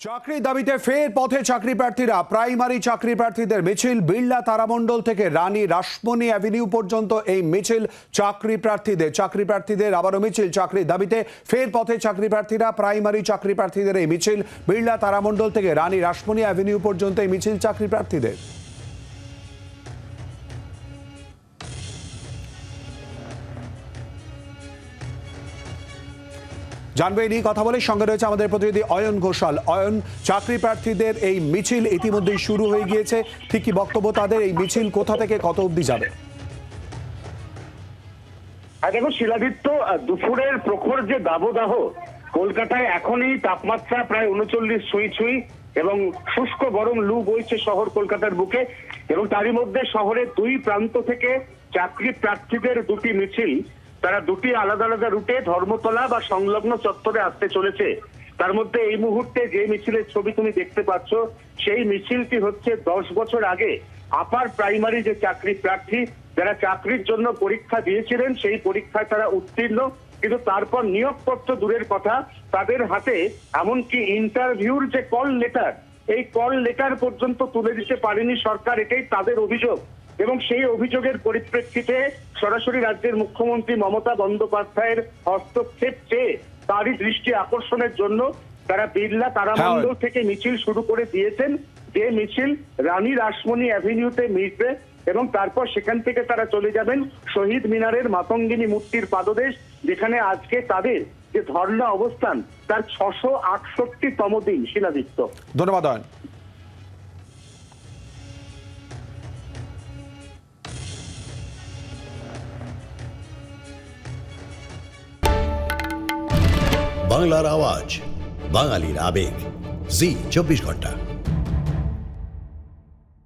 চাকরির দাবিতে ফের পথে চাকরি প্রার্থীরা, প্রাইমারি চাকরি প্রার্থীদের মিছিল বিড়লা তারামণ্ডল থেকে রানী রাসমণি অ্যাভিনিউ পর্যন্ত এই মিছিল চাকরি প্রার্থীদের চাকরি প্রার্থীদের আবারও মিছিল চাকরির দাবিতে ফের পথে চাকরি প্রার্থীরা, প্রাইমারি চাকরি প্রার্থীদের এই মিছিল বিড়লা তারামণ্ডল থেকে রানী রাসমণি অ্যাভিনিউ পর্যন্ত এই মিছিল চাকরি প্রার্থীদের। জানবে এই নিয়ে কথা বলে সঙ্গে রয়েছে আমাদের প্রতিনিধি অয়ন ঘোষাল। অয়ন, চাকরি প্রার্থীদের এই মিছিল ইতিমধ্যেই শুরু হয়ে গিয়েছে। ঠিক কি বক্তব্য তাদের? এই মিছিল কোথা থেকে কত অবধি যাবে? দেখো, শিলাদিত্য দুপুরের প্রখর যে দাবদাহ, কলকাতায় এখনই তাপমাত্রা প্রায় উনচল্লিশ ছুঁই ছুঁই এবং শুষ্ক গরম লু বইছে শহর কলকাতার বুকে এবং তারই মধ্যে শহরের দুই প্রান্ত থেকে চাকরি প্রার্থীদের দুটি মিছিল তারা দুটি আলাদা আলাদা রুটে ধর্মতলা বা সংলগ্ন চত্বরে আসতে চলেছে। তার মধ্যে এই মুহূর্তে যে মিছিলের ছবি তুমি দেখতে পাচ্ছ, সেই মিছিলটি হচ্ছে দশ বছর আগে আপার প্রাইমারি যে চাকরি প্রার্থী, যারা চাকরির জন্য পরীক্ষা দিয়েছিলেন, সেই পরীক্ষায় তারা উত্তীর্ণ। কিন্তু তারপর নিয়োগপত্র দূরের কথা, তাদের হাতে এমনকি ইন্টারভিউর যে কল লেটার এই কল লেটার পর্যন্ত তুলে দিতে পারেনি সরকার এটাই তাদের অভিযোগ। এবং সেই অভিযোগের পরিপ্রেক্ষিতে সরাসরি রাজ্যের মুখ্যমন্ত্রী মমতা বন্দ্যোপাধ্যায়ের হস্তক্ষেপ চেয়ে তারই দৃষ্টি আকর্ষণের জন্য তারা বিড়লা তারামণ্ডল থেকে মিছিল শুরু করে দিয়েছেন। যে মিছিল রানী রাসমণি অ্যাভিনিউতে মিটবে এবং তারপর সেখান থেকে তারা চলে যাবেন শহীদ মিনারের মাতঙ্গিনী মূর্তির পাদদেশ যেখানে আজকে তাদের যে ধর্ণা অবস্থান তার ছশো আটষট্টি তম দিন শিলাদিত্য। ধন্যবাদ অয়ন। বাংলার আওয়াজ বাঙালির আবেগ। জি চব্বিশ ঘণ্টা।